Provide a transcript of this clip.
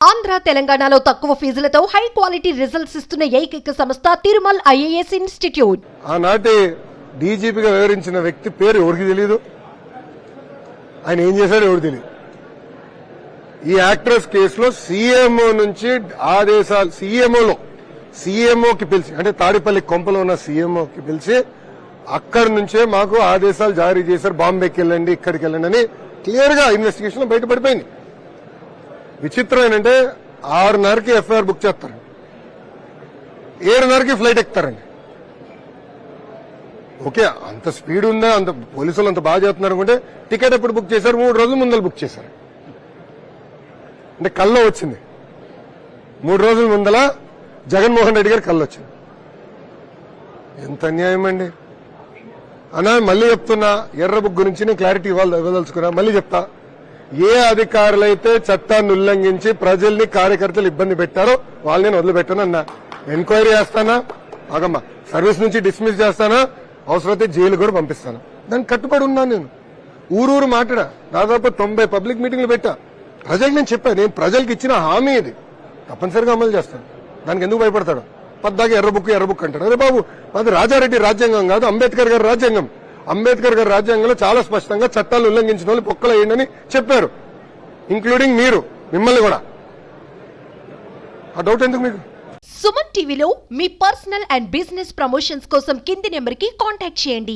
ఆంధ్ర తెలంగాణలో తక్కువ ఫీజులతో high quality results ఇస్తున్న ఏకైక సంస్థ తిరుమల్ ఐఏఎస్ ఇన్స్టిట్యూట్. ఆనాటి డీజీపీగా వివరించిన వ్యక్తి పేరు ఎవరికి తెలియదు ఆయన ఏం చేశాడో ఎవరు తెలియదు ఈ యాక్ట్రెస్ కేసులో సీఎంఓ నుంచి ఆదేశాలు సీఎంఓలో సీఎంఓకి పిలిచి అంటే తాడిపల్లి కొంపలో ఉన్న సీఎంఓకి పిలిచి అక్కడి నుంచే మాకు ఆదేశాలు జారీ చేశారు బాంబేకి వెళ్ళండి ఇక్కడికి వెళ్ళండి అని క్లియర్గా ఇన్వెస్టిగేషన్ బయటపడిపోయింది. విచిత్రం ఏంటంటే ఆరున్నరకి ఎఫ్ఐఆర్ బుక్ చేస్తారు. ఏడున్నరకి ఫ్లైట్ ఎక్కుతారండి. ఓకే అంత స్పీడ్ ఉందా? అంత పోలీసులు అంత బాగా చేస్తున్నారు అనుకుంటే టికెట్ ఎప్పుడు బుక్ చేశారు? మూడు రోజుల ముందర బుక్ చేశారు. అంటే కల్లో వచ్చింది. మూడు రోజుల ముందల జగన్మోహన్ రెడ్డి గారు కళ్ళు వచ్చింది. ఎంత అన్యాయం అండి. అన్నా మళ్ళీ చెప్తున్నా ఎర్ర బుక్ గురించి నేను క్లారిటీ ఇవ్వాలి ఇవ్వదలుచుకున్నా. మళ్ళీ చెప్తా. ఏ అధికారులైతే చట్టాన్ని ఉల్లంఘించి ప్రజల్ని కార్యకర్తలు ఇబ్బంది పెట్టారో వాళ్ళని నేను వదిలిపెట్టానన్నా ఎంక్వైరీ చేస్తానా? ఆగమ్మా. సర్వీస్ నుంచి డిస్మిస్ చేస్తానా? అవసరమైతే జైలు కూడా పంపిస్తాను. దానికి కట్టుబడి ఉన్నాను నేను. ఊరూరు మాట్లాడా. దాదాపు తొంభై పబ్లిక్ మీటింగ్లు పెట్టా. ప్రజలకు నేను చెప్పాను నేను ప్రజలకు ఇచ్చిన హామీ ఇది. తప్పనిసరిగా అమలు చేస్తాను. దానికి ఎందుకు భయపడతాడు? పద్దాకి ఎర్ర బుక్ ఎర్ర బుక్ అంటాడు. అరే బాబు అది రాజారెడ్డి రాజ్యాంగం కాదు అంబేద్కర్ గారి రాజ్యాంగం. అంబేద్కర్ గారి రాజ్యాంగంలో చాలా స్పష్టంగా చట్టాలు ఉల్లంఘించిన వాళ్ళు పొక్కలేయండి చెప్పారు. ఇంక్లూడింగ్ మీరు మిమ్మల్ని కూడా. ఆ డౌట్ ఎందుకు మీకు? సుమన్ టీవీలో మీ పర్సనల్ అండ్ బిజినెస్ ప్రమోషన్స్ కోసం కింది నెంబర్కి కాంటాక్ట్ చేయండి.